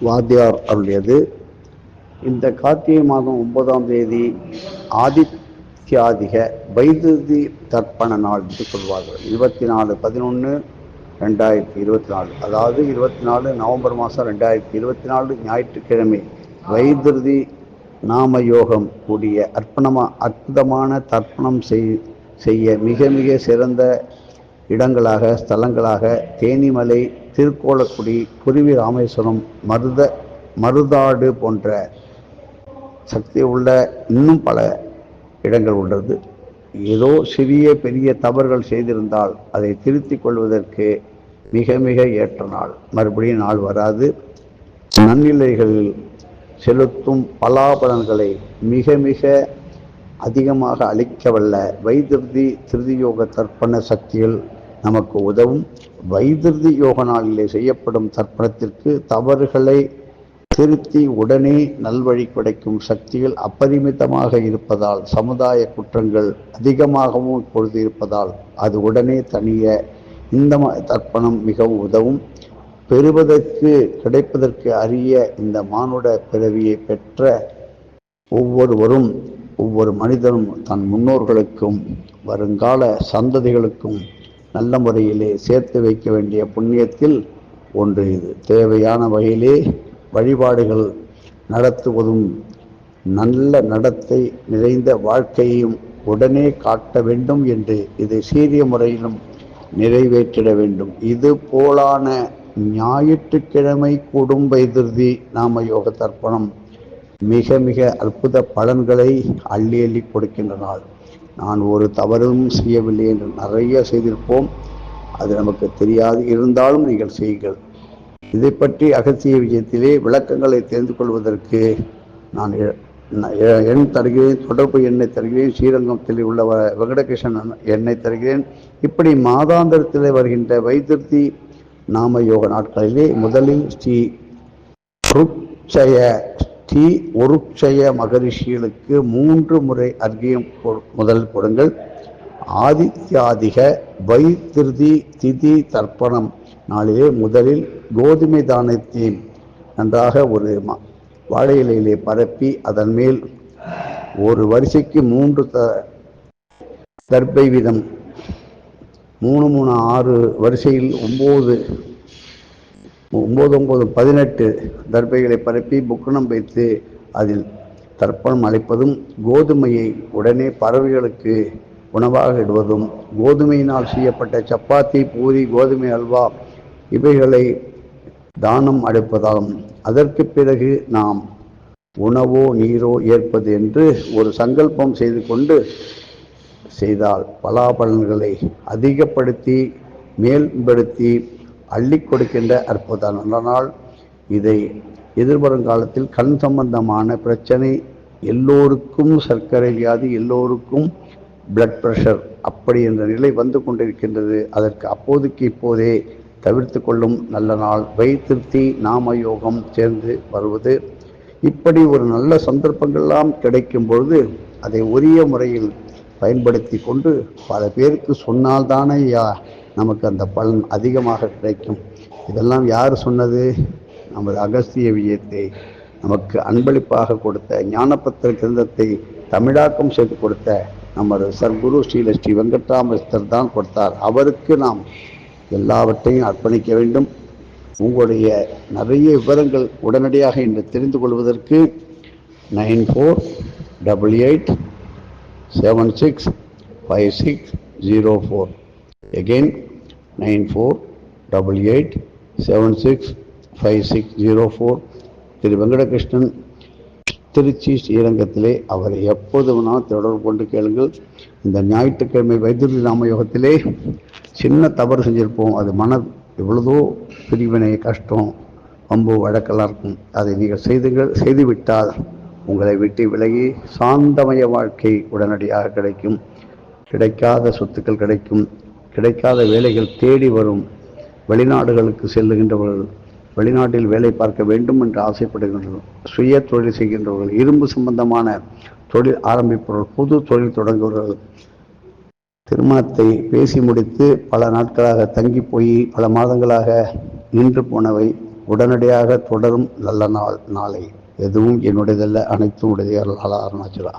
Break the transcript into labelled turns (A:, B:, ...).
A: வாத்தியார் அருளியது இந்த கார்த்திகை மாதம் ஒன்பதாம் தேதி ஆதித்யாதிக வைதுதி தர்ப்பண நாள் என்று சொல்வார்கள். இருபத்தி நாலு பதினொன்று ரெண்டாயிரத்தி இருபத்தி நாலு அதாவது இருபத்தி நாலு நவம்பர் மாதம் ரெண்டாயிரத்தி இருபத்தி நாலு ஞாயிற்றுக்கிழமை வைதுருதி நாம யோகம் கூடிய அர்ப்பணமா அற்புதமான தர்ப்பணம் செய் செய்ய மிக மிக சிறந்த இடங்களாக ஸ்தலங்களாக தேனிமலை திருக்கோலக்குடி குருவி ராமேஸ்வரம் மருத மருதாடு போன்ற சக்தி உள்ள இன்னும் பல இடங்கள் உள்ளது. ஏதோ சிறிய பெரிய தவறுகள் செய்திருந்தால் அதை திருத்திக் கொள்வதற்கு மிக மிக ஏற்ற நாள். மறுபடியும் நாள் வராது. நன்னிலைகளில் செலுத்தும் பலாபலன்களை மிக மிக அதிகமாக அளிக்கவல்ல. வைத்திருதி திருதியோக தர்ப்பண சக்திகள் நமக்கு உதவும். வைத்திருதி யோக நாளிலே செய்யப்படும் தர்ப்பணத்திற்கு தவறுகளை திருத்தி உடனே நல்வழி கிடைக்கும் சக்திகள் அப்பரிமிதமாக இருப்பதால் சமுதாய குற்றங்கள் அதிகமாகவும் இப்பொழுது இருப்பதால் அது உடனே தனிய இந்த ம- தர்ப்பணம் மிகவும் உதவும். பெறுவதற்கு கிடைப்பதற்கு அரிய இந்த மானுட பிறவியை பெற்ற ஒவ்வொருவரும் ஒவ்வொரு மனிதனும் தன் முன்னோர்களுக்கும் வருங்கால சந்ததிகளுக்கும் நல்ல முறையிலே சேர்த்து வைக்க வேண்டிய புண்ணியத்தில் ஒன்று இது. தேவையான வகையிலே வழிபாடுகள் நடத்துவதும் நல்ல நடத்தை நிறைந்த வாழ்க்கையையும் உடனே காட்ட வேண்டும் என்று இது சீரிய முறையிலும் நிறைவேற்றிட வேண்டும். இது போலான ஞாயிற்றுக்கிழமை கூடும் வைதிருதி நாம யோக தர்ப்பணம் மிக மிக அற்புத பலன்களை அள்ளி அள்ளி கொடுக்கின்ற நாள். நான் ஒரு தவறும் செய்யவில்லை என்று நிறைய செய்திருப்போம். அது நமக்கு தெரியாது. இருந்தாலும் நீங்கள் செய்யுங்கள். இதை பற்றி அகத்திய விஜயத்திலே விளக்கங்களை தெரிந்து கொள்வதற்கு நான் எ- எ- எண் தருகிறேன். தொடர்பு எண்ணை தருகிறேன். ஸ்ரீரங்கத்தில் உள்ள வெங்கடகிருஷ்ணன் எண்ணை தருகிறேன். இப்படி மாதாந்திரத்தில் வருகின்ற வைத்திருத்தி நாம யோக நாட்களிலே முதலில் ஸ்ரீ ருச்சய டி ஒருட்சய மகரிஷிகளுக்கு மூன்று முறை அர்க்கியம் முதல் கொடுங்கள். ஆதித்யாதிக வைத்திருதி திதி தர்ப்பணம் நாளிலே முதலில் கோதுமை தானத்தை நன்றாக ஒரு ம- வாழை இலையிலே பரப்பி அதன் மேல் ஒரு வரிசைக்கு மூன்று த தர்ப்பை வீதம் மூணு மூணு ஆறு வரிசையில் ஒம்பது ஒம்பது ஒம்பது பதினெட்டு தர்பைகளை பரப்பி புக்கணம் வைத்து அதில் தர்ப்பணம் அளிப்பதும் கோதுமையை உடனே பறவைகளுக்கு உணவாக இடுவதும் கோதுமையினால் செய்யப்பட்ட சப்பாத்தி பூரி கோதுமை அல்வா இவைகளை தானம் அளிப்பதாலும் அதற்கு பிறகு நாம் உணவோ நீரோ ஏற்பது என்று ஒரு சங்கல்பம் செய்து கொண்டு செய்தால் பலாபலன்களை அதிகப்படுத்தி மேம்படுத்தி அள்ளி கொடுக்கின்ற அற்புத நல்ல நாள் இதை எதிர்வரும் காலத்தில் கண் சம்பந்தமான பிரச்சனை எல்லோருக்கும் சர்க்கரை வியாதி எல்லோருக்கும் பிளட் பிரஷர் அப்படி என்ற நிலை வந்து கொண்டிருக்கின்றது. அதற்கு அப்போதைக்கு இப்போதே தவிர்த்து கொள்ளும் நல்ல நாள். வைத்திருத்தி நாம யோகம் சேர்ந்து வருவது. இப்படி ஒரு நல்ல சந்தர்ப்பங்கள்லாம் கிடைக்கும் பொழுது அதை உரிய முறையில் பயன்படுத்தி கொண்டு பல பேருக்கு சொன்னால்தானே யா நமக்கு அந்த பலன் அதிகமாக கிடைக்கும். இதெல்லாம் யார் சொன்னது? நமது அகஸ்திய விஜயத்தை நமக்கு அன்பளிப்பாக கொடுத்த ஞானபத்திர கிரந்தத்தை தமிழாக்கம் செய்து கொடுத்த நமது சர்க்குரு ஸ்ரீல ஸ்ரீ வெங்கட்ராமஸ்தர் தான் கொடுத்தார். அவருக்கு நாம் எல்லாவற்றையும் அர்ப்பணிக்க வேண்டும். உங்களுடைய நிறைய விவரங்கள் உடனடியாக இன்று தெரிந்து கொள்வதற்கு nine four double eight seven six five six zero four. Again nine four double eight seven six five six zero four Thiru Venkatakrishnan Trichy ஸ்ரீரங்கத்திலே அவரை எப்போது வேணாலும் தொடர்பு கொண்டு கேளுங்கள். இந்த ஞாயிற்றுக்கிழமை வைத்திரு நாம யோகத்திலே சின்ன தவறு செஞ்சிருப்போம். அது மன எவ்வளதோ பிரிவினை கஷ்டம் வம்பு வழக்கெல்லாம் இருக்கும். அதை நீங்கள் செய்துங்கள் செய்துவிட்டால் உங்களை விட்டு விலகி சாந்தமய வாழ்க்கை உடனடியாக கிடைக்கும். கிடைக்காத சொத்துக்கள் கிடைக்கும். கிடைக்காத வேலைகள் தேடி வரும். வெளிநாடுகளுக்கு செல்லுகின்றவர்கள் வெளிநாட்டில் வேலை பார்க்க வேண்டும் என்று ஆசைப்படுகின்றனர். சுய தொழில் செய்கின்றவர்கள் இரும்பு சம்பந்தமான தொழில் ஆரம்பிப்பவர்கள் புது தொழில் தொடங்குபவர்கள். திருமணத்தை பேசி முடித்து பல நாட்களாக தங்கி போய் பல மாதங்களாக நின்று போனவை உடனடியாக தொடரும் நல்ல நாள் நாளை. எதுவும் என்னுடையதல்ல அனைத்தும் உடையதே அருளாளா அருணாச்சலா.